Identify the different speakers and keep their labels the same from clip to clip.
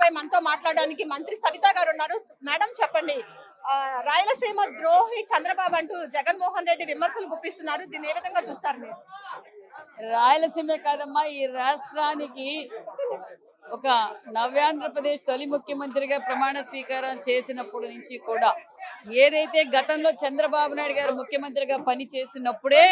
Speaker 1: అంశాలపై మనతో మాట్లాడడానికి మంత్రి సవిత గారు ఉన్నారు. మేడం చెప్పండి రాయలసీమ ద్రోహి చంద్రబాబు అంటూ జగన్మోహన్ రెడ్డి విమర్శలు గుప్పిస్తున్నారు. దీన్ని ఏ విధంగా చూస్తారు మీరు?
Speaker 2: రాయలసీమే కాదమ్మా ఈ రాష్ట్రానికి ఒక నవ్యాంధ్రప్రదేశ్ తొలి ముఖ్యమంత్రిగా ప్రమాణ స్వీకారం చేసినప్పటి నుంచి కూడా ఏదైతే గతంలో చంద్రబాబు నాయుడు గారు ముఖ్యమంత్రిగా పని చేసినప్పుడే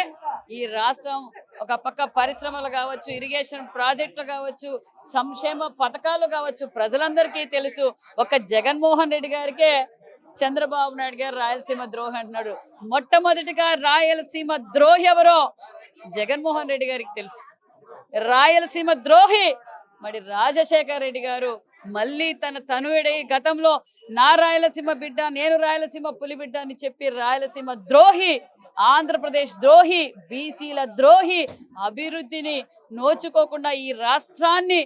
Speaker 2: ఈ రాష్ట్రం ఒక పక్క పరిశ్రమలు కావచ్చు ఇరిగేషన్ ప్రాజెక్టులు కావచ్చు సంక్షేమ పథకాలు కావచ్చు ప్రజలందరికీ తెలుసు. ఒక జగన్మోహన్ రెడ్డి గారికే చంద్రబాబు నాయుడు గారు రాయలసీమ ద్రోహి అంటున్నాడు. మొట్టమొదటిగా రాయలసీమ ద్రోహి ఎవరో? జగన్మోహన్ రెడ్డి గారికి తెలుసు. రాయలసీమ ద్రోహి మరి రాజశేఖర్ రెడ్డి గారు. మళ్ళీ తన తనువుడై గతంలో నా రాయలసీమ బిడ్డ నేను రాయలసీమ పులి బిడ్డ అని చెప్పి రాయలసీమ ద్రోహి ఆంధ్రప్రదేశ్ ద్రోహి బీసీల ద్రోహి అభివృద్ధిని నోచుకోకుండా ఈ రాష్ట్రాన్ని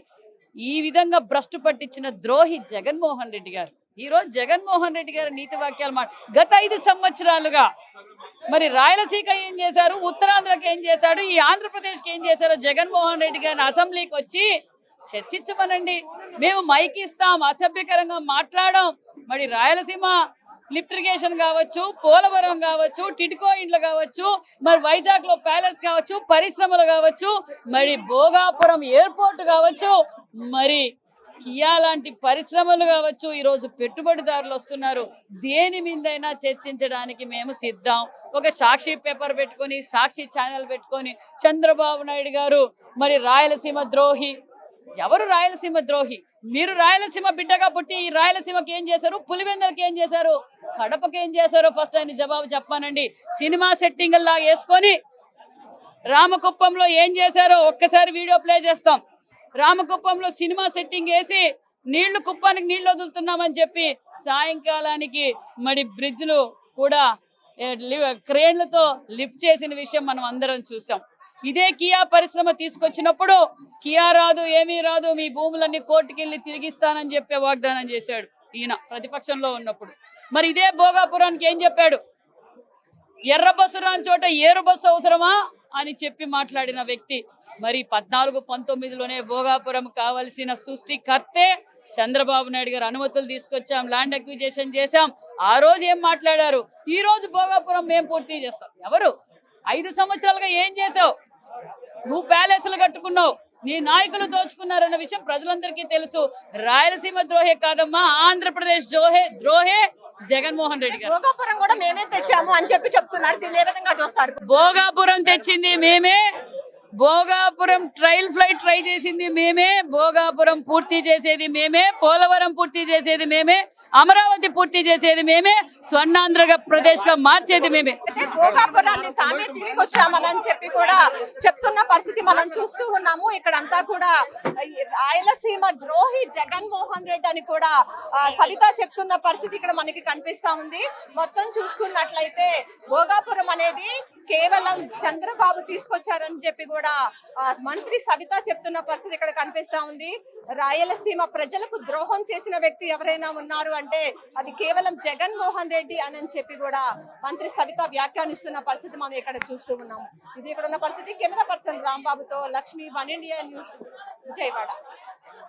Speaker 2: ఈ విధంగా భ్రష్టు పట్టించిన ద్రోహి జగన్మోహన్ రెడ్డి గారు. ఈ రోజు జగన్మోహన్ రెడ్డి గారు నీతి వాక్యాలు మాట గత ఐదు సంవత్సరాలుగా మరి రాయలసీమ ఏం చేశారు? ఉత్తరాంధ్రకి ఏం చేశాడు? ఈ ఆంధ్రప్రదేశ్కి ఏం చేశారో? జగన్మోహన్ రెడ్డి గారిని అసెంబ్లీకి వచ్చి చర్చించమనండి. మేము మైక్ ఇస్తాం అసభ్యకరంగా మాట్లాడాం మరి రాయలసీమ లిఫ్ట్ ఇరిగేషన్ కావచ్చు పోలవరం కావచ్చు టిడ్కో ఇండ్లు కావచ్చు మరి వైజాగ్లో ప్యాలెస్ కావచ్చు పరిశ్రమలు కావచ్చు మరి భోగాపురం ఎయిర్పోర్ట్ కావచ్చు మరి కియా లాంటి పరిశ్రమలు కావచ్చు ఈరోజు పెట్టుబడిదారులు వస్తున్నారు. దేని మీదైనా చర్చించడానికి మేము సిద్ధం. ఒక సాక్షి పేపర్ పెట్టుకొని సాక్షి ఛానల్ పెట్టుకొని చంద్రబాబు నాయుడు గారు మరి రాయలసీమ ద్రోహి ఎవరు రాయలసీమ ద్రోహి? మీరు రాయలసీమ బిడ్డగా పుట్టి ఈ రాయలసీమకి ఏం చేశారు? పులివెందులకి ఏం చేశారు? కడపకి ఏం చేశారో ఫస్ట్ ఆయన జవాబు చెప్పానండి. సినిమా సెట్టింగ్ లా వేసుకొని రామకుప్పంలో ఏం చేశారో ఒక్కసారి వీడియో ప్లే చేస్తాం. రామకుప్పంలో సినిమా సెట్టింగ్ వేసి నీళ్ళు కుప్పానికి నీళ్ళు వదులుతున్నామని చెప్పి సాయంకాలానికి మరి బ్రిడ్జ్లు కూడా క్రేన్లతో లిఫ్ట్ చేసిన విషయం మనం అందరం చూసాం. ఇదే కియా పరిశ్రమ తీసుకొచ్చినప్పుడు కియా రాదు ఏమీ రాదు మీ భూములన్నీ కోర్టుకెళ్ళి తిరిగిస్తానని చెప్పే వాగ్దానం చేశాడు ఈయన ప్రతిపక్షంలో ఉన్నప్పుడు. మరి ఇదే భోగాపురానికి ఏం చెప్పాడు? ఎర్ర బస్సు రాని చోట ఏరు బస్సు అవసరమా అని చెప్పి మాట్లాడిన వ్యక్తి. మరి పద్నాలుగు పంతొమ్మిదిలోనే భోగాపురం కావలసిన సృష్టికర్తే చంద్రబాబు నాయుడు గారు అనుమతులు తీసుకొచ్చాం ల్యాండ్ అక్విజేషన్ చేశాం. ఆ రోజు ఏం మాట్లాడారు? ఈ రోజు భోగాపురం మేము పూర్తి చేస్తాం. ఎవరు? ఐదు సంవత్సరాలుగా ఏం చేసావు నువ్వు ప్యాలెస్లు కట్టుకున్నావు. నీ నాయకులు దోచుకున్నారన్న విషయం ప్రజలందరికీ తెలుసు. రాయలసీమ ద్రోహే కాదమ్మా ఆంధ్రప్రదేశ్ ద్రోహే ద్రోహే జగన్మోహన్ రెడ్డి గారు.
Speaker 1: భోగాపురం కూడా మేమే తెచ్చాము అని చెప్పి చెప్తున్నారు. దీన్ని ఏ విధంగా చూస్తారు?
Speaker 2: భోగాపురం తెచ్చింది మేమే. భోగాపురం ట్రయల్ ఫ్లైట్ ట్రై చేసింది మేమే. భోగాపురం పూర్తి చేసేది మేమే. పోలవరం పూర్తి చేసేది మేమే. అమరావతి పూర్తి చేసేది మేమే స్వర్ణాంధ్ర ప్రదేశ్గా మార్చేది మేమే.
Speaker 1: భోగాపురాన్ని తామే తీసుకొచ్చామని చెప్పి కూడా చెప్తున్న పరిస్థితి మనం చూస్తూ ఉన్నాము. ఇక్కడ అంతా కూడా రాయలసీమ ద్రోహి జగన్మోహన్ రెడ్డి అని కూడా సవిత చెప్తున్న పరిస్థితి ఇక్కడ మనకి కనిపిస్తా ఉంది. మొత్తం చూసుకున్నట్లయితే భోగాపురం అనేది కేవలం చంద్రబాబు తీసుకొచ్చారని చెప్పి కూడా మంత్రి సవిత చెప్తున్న పరిస్థితి ఇక్కడ కనిపిస్తా ఉంది. రాయలసీమ ప్రజలకు ద్రోహం చేసిన వ్యక్తి ఎవరైనా ఉన్నారు అంటే అది కేవలం జగన్మోహన్ రెడ్డి అని అని చెప్పి కూడా మంత్రి సవిత వ్యాఖ్యానిస్తున్న పరిస్థితి మనం ఇక్కడ చూస్తూ ఉన్నాము. ఇది ఇక్కడ ఉన్న పరిస్థితి. Camera person రాంబాబుతో Lakshmi one India news Vijayawada.